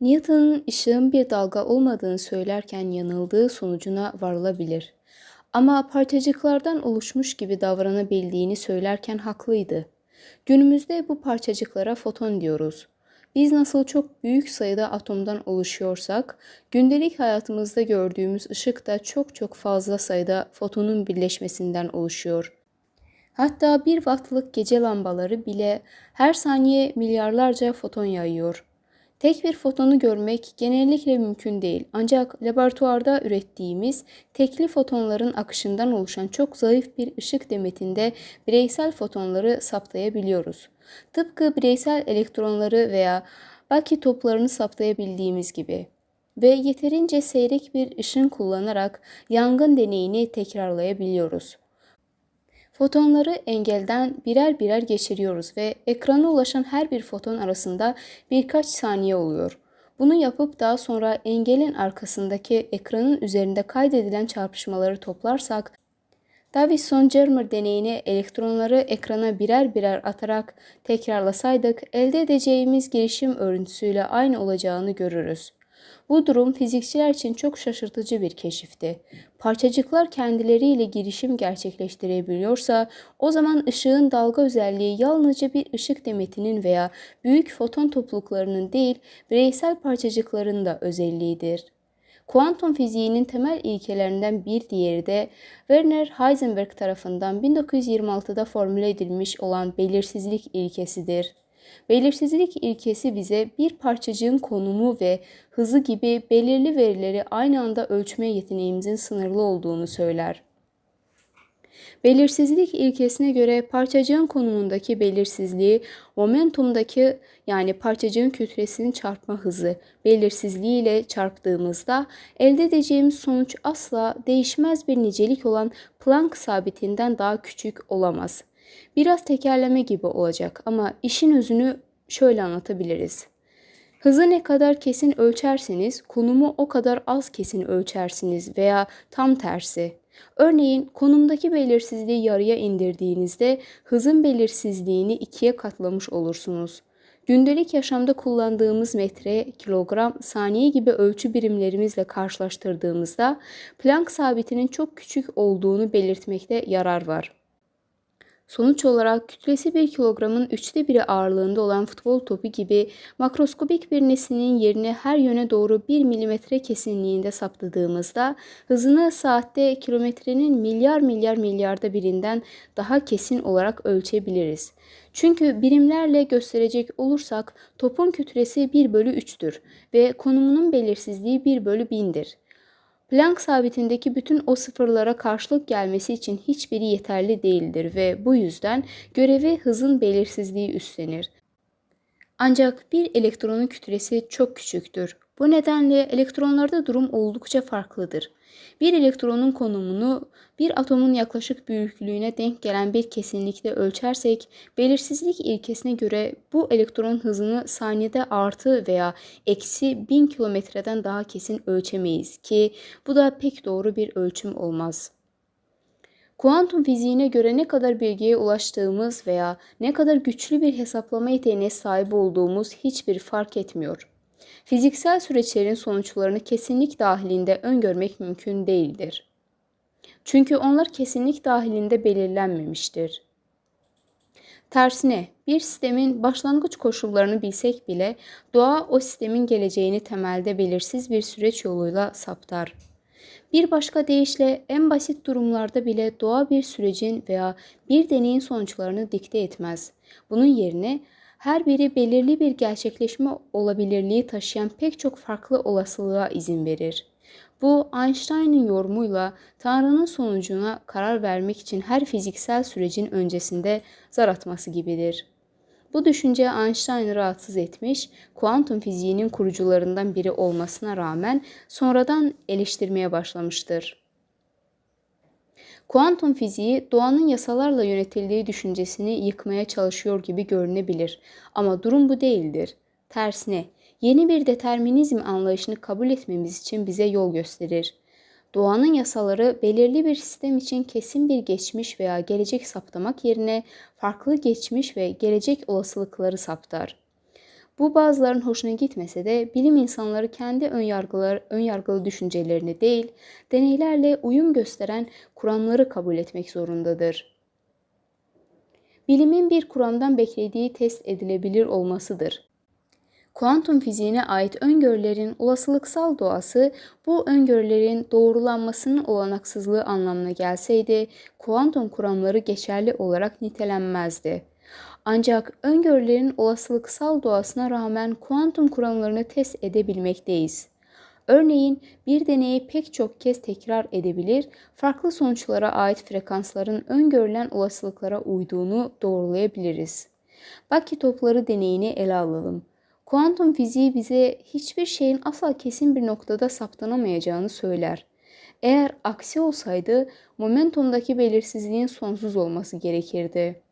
Newton'un ışığın bir dalga olmadığını söylerken yanıldığı sonucuna varılabilir. Ama parçacıklardan oluşmuş gibi davranabildiğini söylerken haklıydı. Günümüzde bu parçacıklara foton diyoruz. Biz nasıl çok büyük sayıda atomdan oluşuyorsak, gündelik hayatımızda gördüğümüz ışık da çok çok fazla sayıda fotonun birleşmesinden oluşuyor. Hatta bir wattlık gece lambaları bile her saniye milyarlarca foton yayıyor. Tek bir fotonu görmek genellikle mümkün değil. Ancak laboratuvarda ürettiğimiz tekli fotonların akışından oluşan çok zayıf bir ışık demetinde bireysel fotonları saptayabiliyoruz. Tıpkı bireysel elektronları veya Baki toplarını saptayabildiğimiz gibi ve yeterince seyrek bir ışın kullanarak yangın deneyini tekrarlayabiliyoruz. Fotonları engelden birer birer geçiriyoruz ve ekrana ulaşan her bir foton arasında birkaç saniye oluyor. Bunu yapıp daha sonra engelin arkasındaki ekranın üzerinde kaydedilen çarpışmaları toplarsak, Davison-Germer deneyini elektronları ekrana birer birer atarak tekrarlasaydık elde edeceğimiz girişim örüntüsüyle aynı olacağını görürüz. Bu durum fizikçiler için çok şaşırtıcı bir keşifti. Parçacıklar kendileriyle girişim gerçekleştirebiliyorsa o zaman ışığın dalga özelliği yalnızca bir ışık demetinin veya büyük foton topluluklarının değil bireysel parçacıkların da özelliğidir. Kuantum fiziğinin temel ilkelerinden bir diğeri de Werner Heisenberg tarafından 1926'da formüle edilmiş olan belirsizlik ilkesidir. Belirsizlik ilkesi bize bir parçacığın konumu ve hızı gibi belirli verileri aynı anda ölçme yeteneğimizin sınırlı olduğunu söyler. Belirsizlik ilkesine göre parçacığın konumundaki belirsizliği momentumdaki yani parçacığın kütlesinin çarpma hızı belirsizliği ile çarptığımızda elde edeceğimiz sonuç asla değişmez bir nicelik olan Planck sabitinden daha küçük olamaz. Biraz tekerleme gibi olacak ama işin özünü şöyle anlatabiliriz. Hızı ne kadar kesin ölçerseniz konumu o kadar az kesin ölçersiniz veya tam tersi. Örneğin konumdaki belirsizliği yarıya indirdiğinizde hızın belirsizliğini ikiye katlamış olursunuz. Gündelik yaşamda kullandığımız metre, kilogram, saniye gibi ölçü birimlerimizle karşılaştırdığımızda Planck sabitinin çok küçük olduğunu belirtmekte yarar var. Sonuç olarak kütlesi 1 kilogramın üçte biri ağırlığında olan futbol topu gibi makroskobik bir nesnenin yerini her yöne doğru 1 milimetre kesinliğinde saptadığımızda hızını saatte kilometrenin milyar milyar milyarda birinden daha kesin olarak ölçebiliriz. Çünkü birimlerle gösterecek olursak topun kütlesi 1 bölü 3'tür ve konumunun belirsizliği 1 bölü 1000'dir. Planck sabitindeki bütün o sıfırlara karşılık gelmesi için hiçbiri yeterli değildir ve bu yüzden görevi hızın belirsizliği üstlenir. Ancak bir elektronun kütlesi çok küçüktür. Bu nedenle elektronlarda durum oldukça farklıdır. Bir elektronun konumunu bir atomun yaklaşık büyüklüğüne denk gelen bir kesinlikle ölçersek, belirsizlik ilkesine göre bu elektron hızını saniyede artı veya eksi 1000 kilometreden daha kesin ölçemeyiz ki bu da pek doğru bir ölçüm olmaz. Kuantum fiziğine göre ne kadar bilgiye ulaştığımız veya ne kadar güçlü bir hesaplama yeteneğine sahip olduğumuz hiçbir fark etmiyor. Fiziksel süreçlerin sonuçlarını kesinlik dahilinde öngörmek mümkün değildir. Çünkü onlar kesinlik dahilinde belirlenmemiştir. Tersine bir sistemin başlangıç koşullarını bilsek bile doğa o sistemin geleceğini temelde belirsiz bir süreç yoluyla saptar. Bir başka deyişle en basit durumlarda bile doğa bir sürecin veya bir deneyin sonuçlarını dikte etmez. Bunun yerine her biri belirli bir gerçekleşme olabilirliği taşıyan pek çok farklı olasılığa izin verir. Bu Einstein'ın yorumuyla Tanrı'nın sonucuna karar vermek için her fiziksel sürecin öncesinde zar atması gibidir. Bu düşünce Einstein'ı rahatsız etmiş, kuantum fiziğinin kurucularından biri olmasına rağmen sonradan eleştirmeye başlamıştır. Kuantum fiziği doğanın yasalarla yönetildiği düşüncesini yıkmaya çalışıyor gibi görünebilir ama durum bu değildir. Tersine yeni bir determinizm anlayışını kabul etmemiz için bize yol gösterir. Doğanın yasaları belirli bir sistem için kesin bir geçmiş veya gelecek saptamak yerine farklı geçmiş ve gelecek olasılıkları saptar. Bu bazılarının hoşuna gitmese de bilim insanları kendi önyargıları, önyargılı düşüncelerini değil, deneylerle uyum gösteren kuramları kabul etmek zorundadır. Bilimin bir kuramdan beklediği test edilebilir olmasıdır. Kuantum fiziğine ait öngörülerin olasılıksal doğası bu öngörülerin doğrulanmasının olanaksızlığı anlamına gelseydi kuantum kuramları geçerli olarak nitelenmezdi. Ancak öngörülerin olasılıksal doğasına rağmen kuantum kuramlarını test edebilmekteyiz. Örneğin bir deneyi pek çok kez tekrar edebilir, farklı sonuçlara ait frekansların öngörülen olasılıklara uyduğunu doğrulayabiliriz. Baki topları deneyini ele alalım. Kuantum fiziği bize hiçbir şeyin asla kesin bir noktada saptanamayacağını söyler. Eğer aksi olsaydı momentumdaki belirsizliğin sonsuz olması gerekirdi.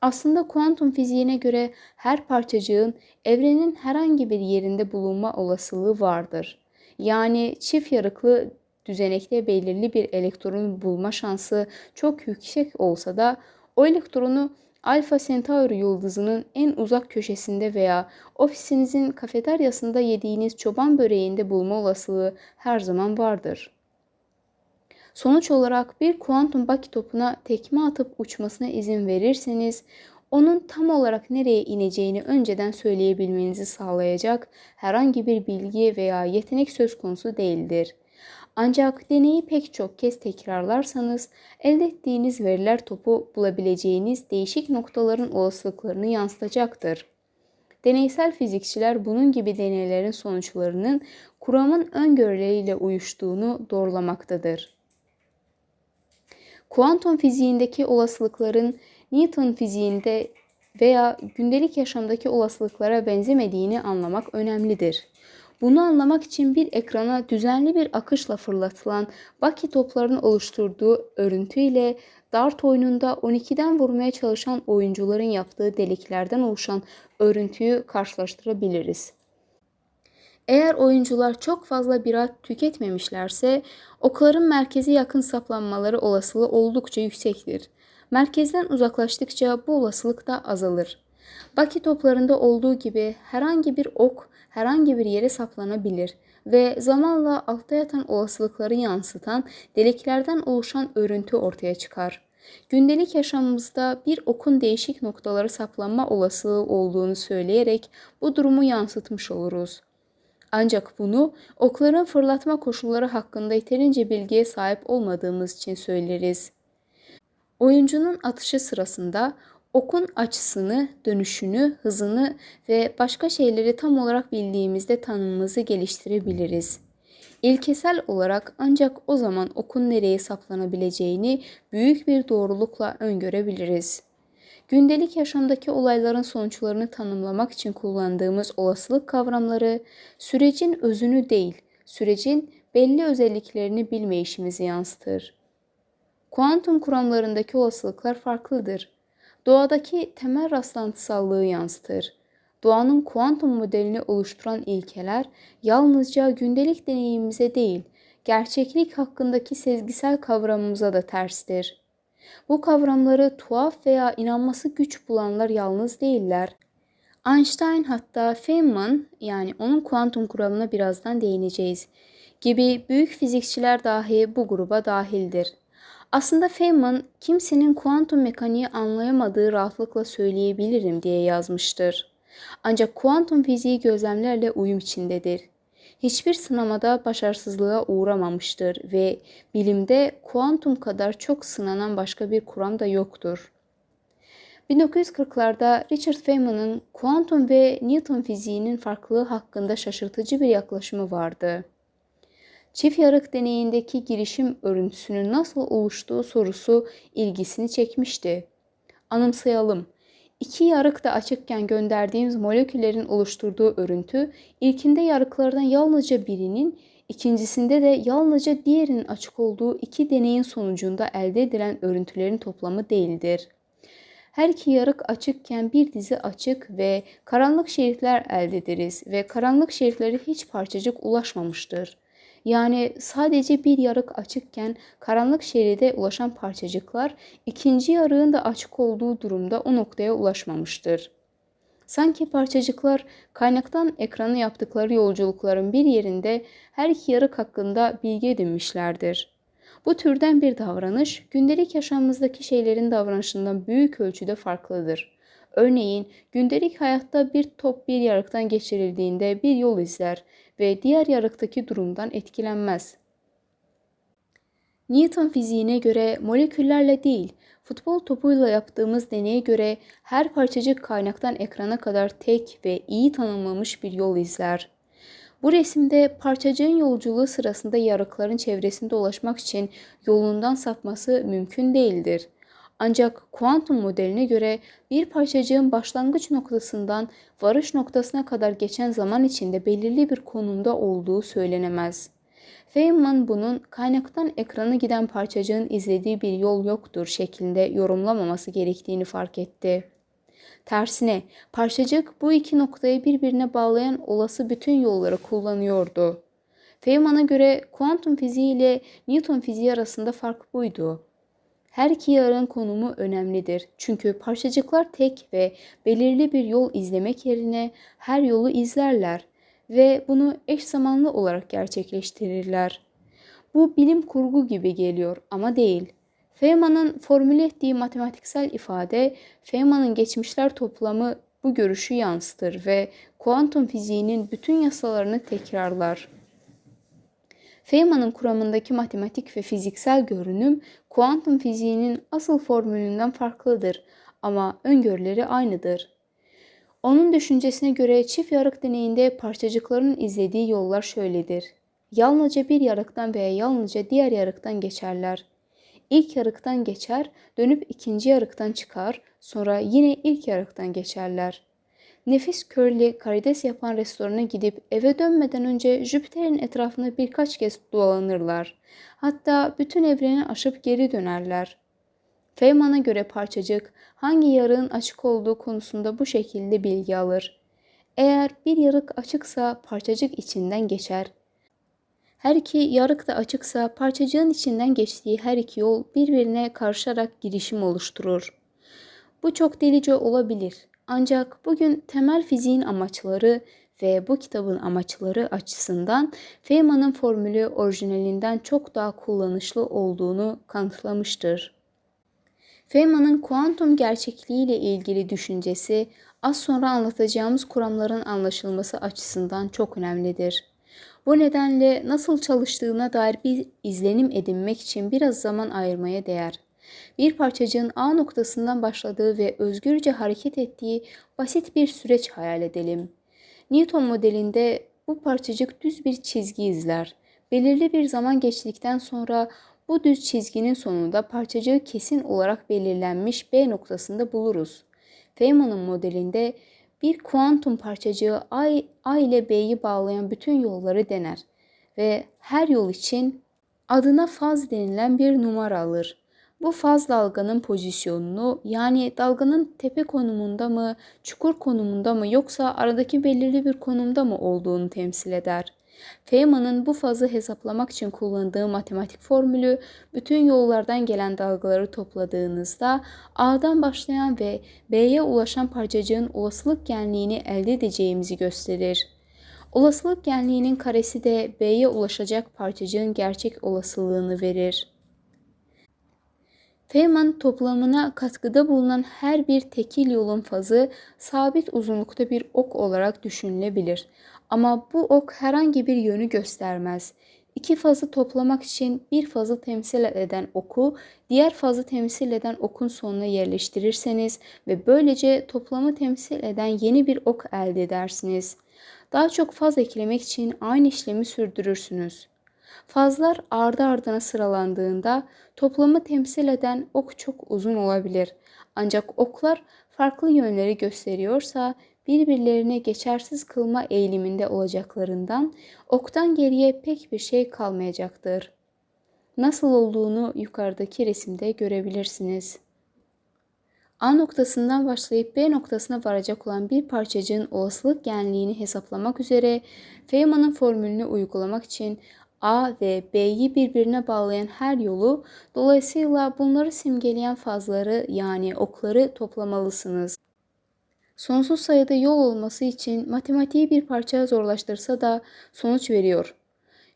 Aslında kuantum fiziğine göre her parçacığın evrenin herhangi bir yerinde bulunma olasılığı vardır. Yani çift yarıklı düzenekte belirli bir elektron bulma şansı çok yüksek olsa da o elektronu Alfa Centauri yıldızının en uzak köşesinde veya ofisinizin kafeteryasında yediğiniz çoban böreğinde bulma olasılığı her zaman vardır. Sonuç olarak bir kuantum baki topuna tekme atıp uçmasına izin verirseniz onun tam olarak nereye ineceğini önceden söyleyebilmenizi sağlayacak herhangi bir bilgi veya yetenek söz konusu değildir. Ancak deneyi pek çok kez tekrarlarsanız elde ettiğiniz veriler topu bulabileceğiniz değişik noktaların olasılıklarını yansıtacaktır. Deneysel fizikçiler bunun gibi deneylerin sonuçlarının kuramın öngörüleriyle uyuştuğunu doğrulamaktadır. Kuantum fiziğindeki olasılıkların Newton fiziğinde veya gündelik yaşamdaki olasılıklara benzemediğini anlamak önemlidir. Bunu anlamak için bir ekrana düzenli bir akışla fırlatılan Baki toplarının oluşturduğu örüntüyle dart oyununda 12'den vurmaya çalışan oyuncuların yaptığı deliklerden oluşan örüntüyü karşılaştırabiliriz. Eğer oyuncular çok fazla bira tüketmemişlerse okların merkeze yakın saplanmaları olasılığı oldukça yüksektir. Merkezden uzaklaştıkça bu olasılık da azalır. Baki toplarında olduğu gibi herhangi bir ok herhangi bir yere saplanabilir ve zamanla altta yatan olasılıkları yansıtan deliklerden oluşan örüntü ortaya çıkar. Gündelik yaşamımızda bir okun değişik noktalara saplanma olasılığı olduğunu söyleyerek bu durumu yansıtmış oluruz. Ancak bunu okların fırlatma koşulları hakkında yeterince bilgiye sahip olmadığımız için söyleriz. Oyuncunun atışı sırasında okun açısını, dönüşünü, hızını ve başka şeyleri tam olarak bildiğimizde tanımımızı geliştirebiliriz. İlkesel olarak ancak o zaman okun nereye saplanabileceğini büyük bir doğrulukla öngörebiliriz. Gündelik yaşamdaki olayların sonuçlarını tanımlamak için kullandığımız olasılık kavramları sürecin özünü değil, sürecin belli özelliklerini bilmeyişimizi yansıtır. Kuantum kuramlarındaki olasılıklar farklıdır. Doğadaki temel rastlantısallığı yansıtır. Doğanın kuantum modelini oluşturan ilkeler yalnızca gündelik deneyimimize değil, gerçeklik hakkındaki sezgisel kavramımıza da terstir. Bu kavramları tuhaf veya inanması güç bulanlar yalnız değiller. Einstein hatta Feynman yani onun kuantum kuramına birazdan değineceğiz gibi büyük fizikçiler dahi bu gruba dahildir. Aslında Feynman kimsenin kuantum mekaniği anlayamadığı rahatlıkla söyleyebilirim diye yazmıştır. Ancak kuantum fiziği gözlemlerle uyum içindedir. Hiçbir sınamada başarısızlığa uğramamıştır ve bilimde kuantum kadar çok sınanan başka bir kuram da yoktur. 1940'larda Richard Feynman'ın kuantum ve Newton fiziğinin farklılığı hakkında şaşırtıcı bir yaklaşımı vardı. Çift yarık deneyindeki girişim örüntüsünün nasıl oluştuğu sorusu ilgisini çekmişti. Anımsayalım. İki yarık da açıkken gönderdiğimiz moleküllerin oluşturduğu örüntü, ilkinde yarıklardan yalnızca birinin, ikincisinde de yalnızca diğerinin açık olduğu iki deneyin sonucunda elde edilen örüntülerin toplamı değildir. Her iki yarık açıkken bir dizi açık ve karanlık şeritler elde ederiz ve karanlık şeritlere hiç parçacık ulaşmamıştır. Yani sadece bir yarık açıkken karanlık şeride ulaşan parçacıklar ikinci yarığın da açık olduğu durumda o noktaya ulaşmamıştır. Sanki parçacıklar kaynaktan ekrana yaptıkları yolculukların bir yerinde her iki yarık hakkında bilgi edinmişlerdir. Bu türden bir davranış gündelik yaşamımızdaki şeylerin davranışından büyük ölçüde farklıdır. Örneğin gündelik hayatta bir top bir yarıktan geçirildiğinde bir yol izler ve diğer yarıktaki durumdan etkilenmez. Newton fiziğine göre moleküllerle değil, futbol topuyla yaptığımız deneye göre her parçacık kaynaktan ekrana kadar tek ve iyi tanımlanmış bir yol izler. Bu resimde parçacığın yolculuğu sırasında yarıkların çevresinde dolaşmak için yolundan sapması mümkün değildir. Ancak kuantum modeline göre bir parçacığın başlangıç noktasından varış noktasına kadar geçen zaman içinde belirli bir konumda olduğu söylenemez. Feynman bunun kaynaktan ekrana giden parçacığın izlediği bir yol yoktur şeklinde yorumlamaması gerektiğini fark etti. Tersine parçacık bu iki noktayı birbirine bağlayan olası bütün yolları kullanıyordu. Feynman'a göre kuantum fiziği ile Newton fiziği arasında fark buydu. Her iki yarığın konumu önemlidir. Çünkü parçacıklar tek ve belirli bir yol izlemek yerine her yolu izlerler ve bunu eş zamanlı olarak gerçekleştirirler. Bu bilim kurgu gibi geliyor ama değil. Feynman'ın formüle ettiği matematiksel ifade Feynman'ın geçmişler toplamı bu görüşü yansıtır ve kuantum fiziğinin bütün yasalarını tekrarlar. Feynman'ın kuramındaki matematik ve fiziksel görünüm kuantum fiziğinin asıl formülünden farklıdır ama öngörüleri aynıdır. Onun düşüncesine göre çift yarık deneyinde parçacıkların izlediği yollar şöyledir. Yalnızca bir yarıktan veya yalnızca diğer yarıktan geçerler. İlk yarıktan geçer, dönüp ikinci yarıktan çıkar, sonra yine ilk yarıktan geçerler. Nefis körlü karides yapan restorana gidip eve dönmeden önce Jüpiter'in etrafında birkaç kez dolanırlar. Hatta bütün evreni aşıp geri dönerler. Feynman'a göre parçacık hangi yarığın açık olduğu konusunda bu şekilde bilgi alır. Eğer bir yarık açıksa parçacık içinden geçer. Her iki yarık da açıksa parçacığın içinden geçtiği her iki yol birbirine karışarak girişim oluşturur. Bu çok delice olabilir. Ancak bugün temel fiziğin amaçları ve bu kitabın amaçları açısından Feynman'ın formülü orijinalinden çok daha kullanışlı olduğunu kanıtlamıştır. Feynman'ın kuantum gerçekliği ile ilgili düşüncesi az sonra anlatacağımız kuramların anlaşılması açısından çok önemlidir. Bu nedenle nasıl çalıştığına dair bir izlenim edinmek için biraz zaman ayırmaya değer. Bir parçacığın A noktasından başladığı ve özgürce hareket ettiği basit bir süreç hayal edelim. Newton modelinde bu parçacık düz bir çizgi izler. Belirli bir zaman geçtikten sonra bu düz çizginin sonunda parçacığı kesin olarak belirlenmiş B noktasında buluruz. Feynman'ın modelinde bir kuantum parçacığı A, ile B'yi bağlayan bütün yolları dener ve her yol için adına faz denilen bir numara alır. Bu faz dalganın pozisyonunu yani dalganın tepe konumunda mı, çukur konumunda mı yoksa aradaki belirli bir konumda mı olduğunu temsil eder. Feynman'ın bu fazı hesaplamak için kullandığı matematik formülü bütün yollardan gelen dalgaları topladığınızda A'dan başlayan ve B'ye ulaşan parçacığın olasılık genliğini elde edeceğimizi gösterir. Olasılık genliğinin karesi de B'ye ulaşacak parçacığın gerçek olasılığını verir. Feynman toplamına katkıda bulunan her bir tekil yolun fazı sabit uzunlukta bir ok olarak düşünülebilir. Ama bu ok herhangi bir yönü göstermez. İki fazı toplamak için bir fazı temsil eden oku diğer fazı temsil eden okun sonuna yerleştirirseniz ve böylece toplamı temsil eden yeni bir ok elde edersiniz. Daha çok faz eklemek için aynı işlemi sürdürürsünüz. Fazlar ardı ardına sıralandığında toplamı temsil eden ok çok uzun olabilir. Ancak oklar farklı yönleri gösteriyorsa birbirlerine geçersiz kılma eğiliminde olacaklarından oktan geriye pek bir şey kalmayacaktır. Nasıl olduğunu yukarıdaki resimde görebilirsiniz. A noktasından başlayıp B noktasına varacak olan bir parçacığın olasılık genliğini hesaplamak üzere Feynman'ın formülünü uygulamak için A ve B'yi birbirine bağlayan her yolu, dolayısıyla bunları simgeleyen fazları yani okları toplamalısınız. Sonsuz sayıda yol olması için matematiği bir parça zorlaştırsa da sonuç veriyor.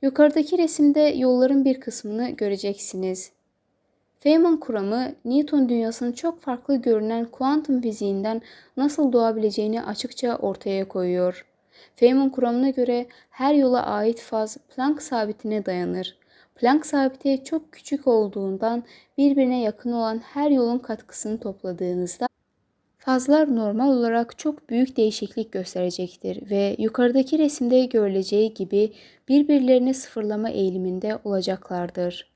Yukarıdaki resimde yolların bir kısmını göreceksiniz. Feynman kuramı Newton dünyasının çok farklı görünen kuantum fiziğinden nasıl doğabileceğini açıkça ortaya koyuyor. Feynman kuramına göre her yola ait faz Planck sabitine dayanır. Planck sabiti çok küçük olduğundan birbirine yakın olan her yolun katkısını topladığınızda fazlar normal olarak çok büyük değişiklik gösterecektir ve yukarıdaki resimde görüleceği gibi birbirlerini sıfırlama eğiliminde olacaklardır.